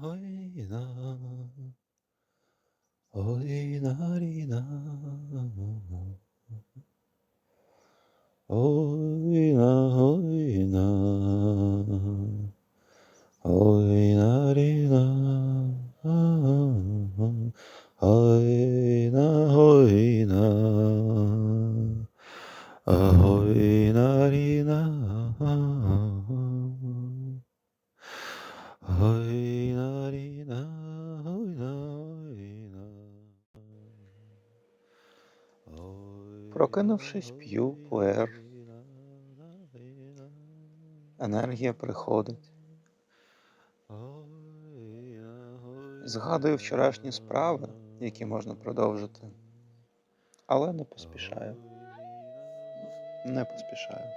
гойна, гойна ріна. Гойна, Прокинувшись, п'ю пуер. Енергія приходить. Згадую вчорашні справи, які можна продовжити, але не поспішаю. Не поспішаю.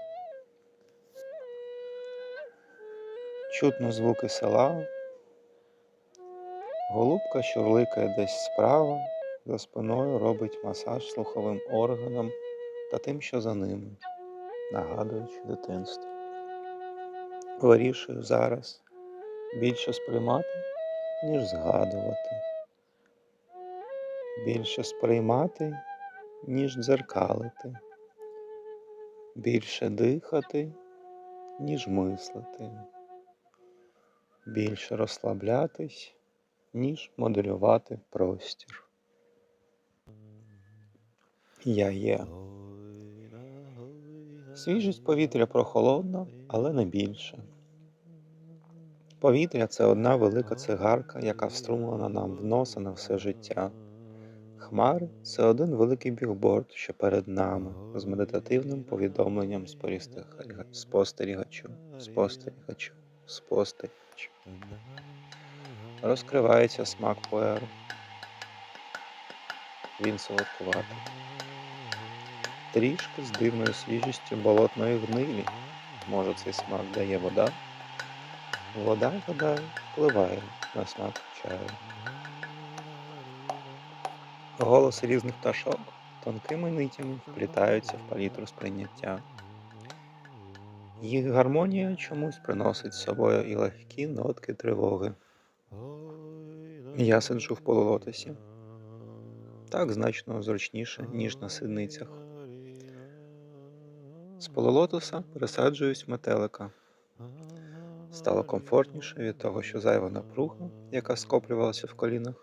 Чутно звуки села. Голубка, що вликає десь справа, за спиною робить масаж слуховим органам та тим, що за ними, нагадуючи дитинство. Вирішую зараз більше сприймати, ніж згадувати. Більше сприймати, ніж дзеркалити. Більше дихати, ніж мислити. Більше розслаблятись, ніж моделювати простір. Я є. Свіжість повітря прохолодна, але не більше. Повітря це одна велика цигарка, яка вструмлена нам в носа на все життя. Хмари це один великий бігборд, що перед нами, з медитативним повідомленням спостеріга- спостерігачу, спостерігачу, спостерігачу. Розкривається смак пуеру. Він солодкуватий. Трішки з дивною свіжістю болотної гнилі. Може, цей смак дає вода? Вода, вода впливає на смак чаю. Голоси різних пташок тонкими нитями вплітаються в палітру сприйняття. Їх гармонія чомусь приносить з собою і легкі нотки тривоги. Я сиджу в полулотосі. Так значно зручніше, ніж на сидницях. З полулотоса пересаджуюсь метелика. Стало комфортніше від того, що зайва напруга, яка скоплювалася в колінах,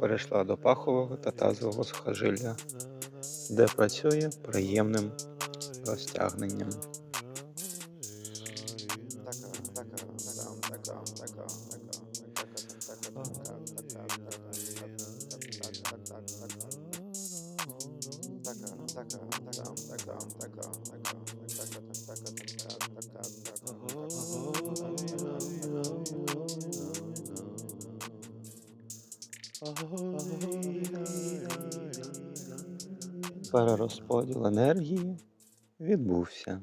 перейшла до пахового та тазового сухожилля, де працює приємним розтягненням. Перерозподіл енергії відбувся.